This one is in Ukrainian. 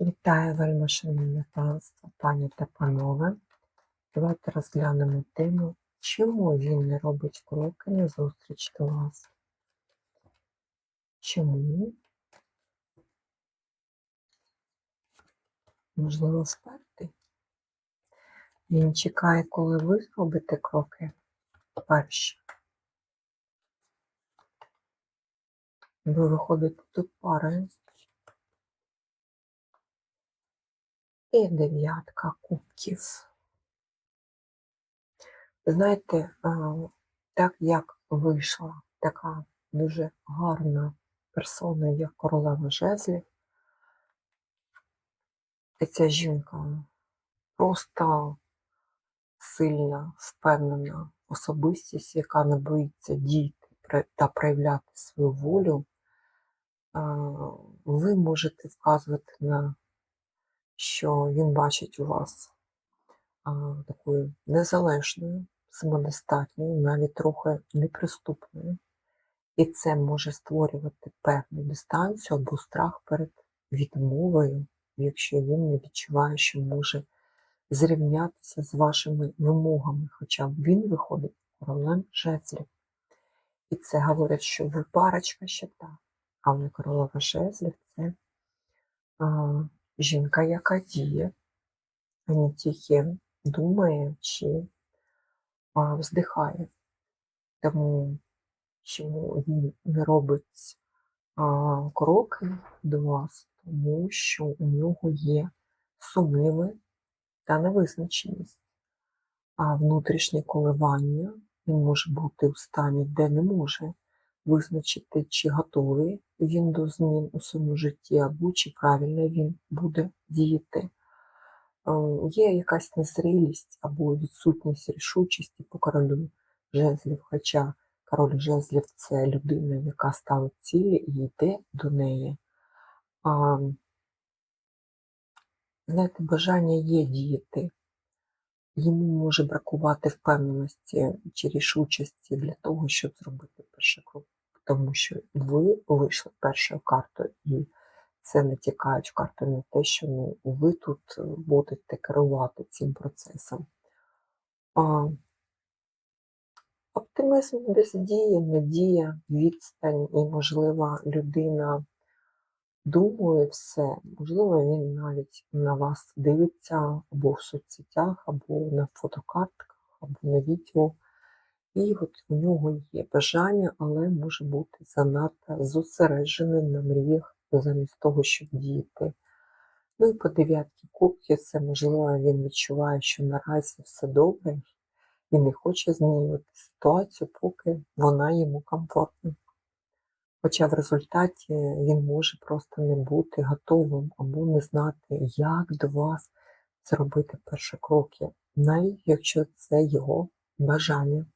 Вітаю, вельми шановне панство, пані та панове. Давайте розглянемо тему, чому він не робить кроки назустріч до вас. Чому? Можливо, спертий? Він чекає, коли ви зробите кроки перші. Ви виходите тут парою. І дев'ятка кубків. Знаєте, так як вийшла така дуже гарна персона, як королева жезлів, ця жінка просто сильна, впевнена особистість, яка не боїться діяти та проявляти свою волю, ви можете вказувати на що він бачить у вас а, такою незалежною, самодостатньою, навіть трохи неприступною. І це може створювати певну дистанцію або страх перед відмовою, якщо він не відчуває, що може зрівнятися з вашими вимогами, хоча він виходить королем жезлів. І це говорить, що ви парочка ще та, але королева жезлів це жінка, яка діє, а не тільки думає чи а, вздихає. Тому чому він не робить а, кроки до вас, тому що у нього є сумніви та невизначеність, а внутрішнє коливання він може бути у стані, де не може визначити, чи готовий він до змін у своєму житті, або чи правильно він буде діяти. Е, Є якась незрілість або відсутність рішучості по королю жезлів, хоча король жезлів це людина, яка ставить цілі і йде до неї. А, знаєте, бажання є діяти. Йому може бракувати впевненості чи рішучості для того, щоб зробити перший крок. Тому що ви вийшли першою картою, і це натякають карти на те, що ну, ви тут е, будете керувати цим процесом. А, оптимізм без дії, надія, відстань, і, можливо, людина думає все, можливо, він навіть на вас дивиться або в соцсетях, або на фотокартках, або на відео. І от у нього є бажання, але може бути занадто зосередженим на мріях замість того, щоб діяти. Ну і по дев'ятки кубків це можливо він відчуває, що наразі все добре і не хоче змінювати ситуацію, поки вона йому комфортна. Хоча в результаті він може просто не бути готовим або не знати, як до вас зробити перші кроки, навіть якщо це його бажання.